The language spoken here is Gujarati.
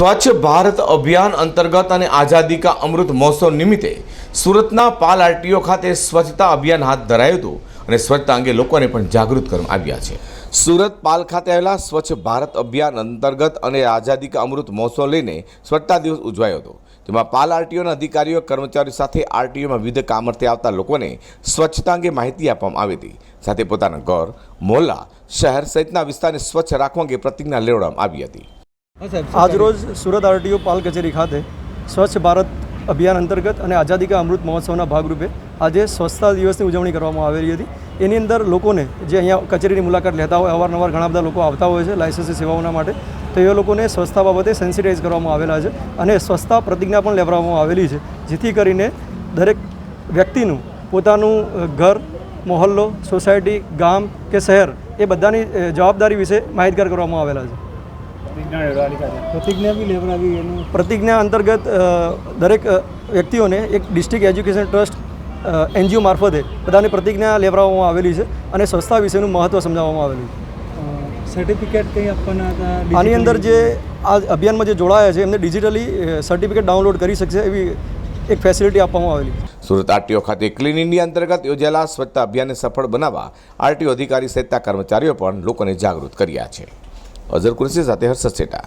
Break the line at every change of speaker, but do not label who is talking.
સ્વચ્છ ભારત અભિયાન અંતર્ગત અને આઝાદી કા અમૃત મહોત્સવ નિમિત્તે સુરતના પાલ આરટીઓ ખાતે સ્વચ્છતા અભિયાન હાથ ધરાયું હતું અને સ્વચ્છતા અંગે લોકોને પણ જાગૃત કરવામાં આવ્યા છે. સુરત પાલ ખાતે આવેલા સ્વચ્છ ભારત અભિયાન અંતર્ગત અને આઝાદી કા અમૃત મહોત્સવ લઈને સ્વચ્છતા દિવસ ઉજવાયો હતો. તેમાં પાલ આરટીઓના અધિકારીઓ, કર્મચારીઓ સાથે આરટીઓમાં વિવિધ કામર્થે આવતા લોકોને સ્વચ્છતા અંગે માહિતી આપવામાં આવી હતી. સાથે પોતાના ઘર, મોહલ્લા, શહેર સહિતના વિસ્તારને સ્વચ્છ રાખવા અંગે પ્રતિજ્ઞા લેવડાવવામાં આવી હતી.
આજરોજ સુરત આરટીઓ પાલ કચેરી ખાતે સ્વચ્છ ભારત અભિયાન અંતર્ગત અને આઝાદી કા અમૃત મહોત્સવના ભાગરૂપે આજે સ્વચ્છતા દિવસની ઉજવણી કરવામાં આવેલી હતી. એની અંદર લોકોને જે અહીંયા કચેરીની મુલાકાત લેતા હોય, અવારનવાર ઘણા બધા લોકો આવતા હોય છે, લાયસન્સી સેવાઓના માટે, તો એ લોકોને સ્વચ્છતા બાબતે સેન્સિટાઇઝ કરવામાં આવેલા છે અને સ્વચ્છતા પ્રતિજ્ઞા પણ લેવડાવવામાં આવેલી છે, જેથી કરીને દરેક વ્યક્તિનું પોતાનું ઘર, મોહલ્લો, સોસાયટી, ગામ કે શહેર એ બધાની જવાબદારી વિશે માહિતગાર કરવામાં આવેલા છે.
પ્રતિજ્ઞા બી લેવડાવી એનું.
પ્રતિજ્ઞા અંતર્ગત દરેક વ્યક્તિઓને એક ડિસ્ટ્રિક્ટ એજ્યુકેશન ટ્રસ્ટ એનજીઓ મારફતે બધાને પ્રતિજ્ઞા લેવડાવવામાં આવેલી છે અને સંસ્થા વિશેનું મહત્ત્વ સમજાવવામાં આવેલું છે.
સર્ટિફિકેટ કંઈ આપવાના હતા?
આની અંદર જે આ અભિયાનમાં જે જોડાયા છે એમને ડિજિટલી સર્ટિફિકેટ ડાઉનલોડ કરી શકશે એવી એક ફેસિલિટી આપવામાં આવેલી છે.
સુરત આરટીઓ ખાતે ક્લીન ઇન્ડિયા અંતર્ગત યોજાયેલા સ્વચ્છતા અભિયાનને સફળ બનાવવા આરટીઓ અધિકારી સહિતના કર્મચારીઓ પણ લોકોને જાગૃત કર્યા છે. અઝર કુરશી સાથે હર્ષદ સેટા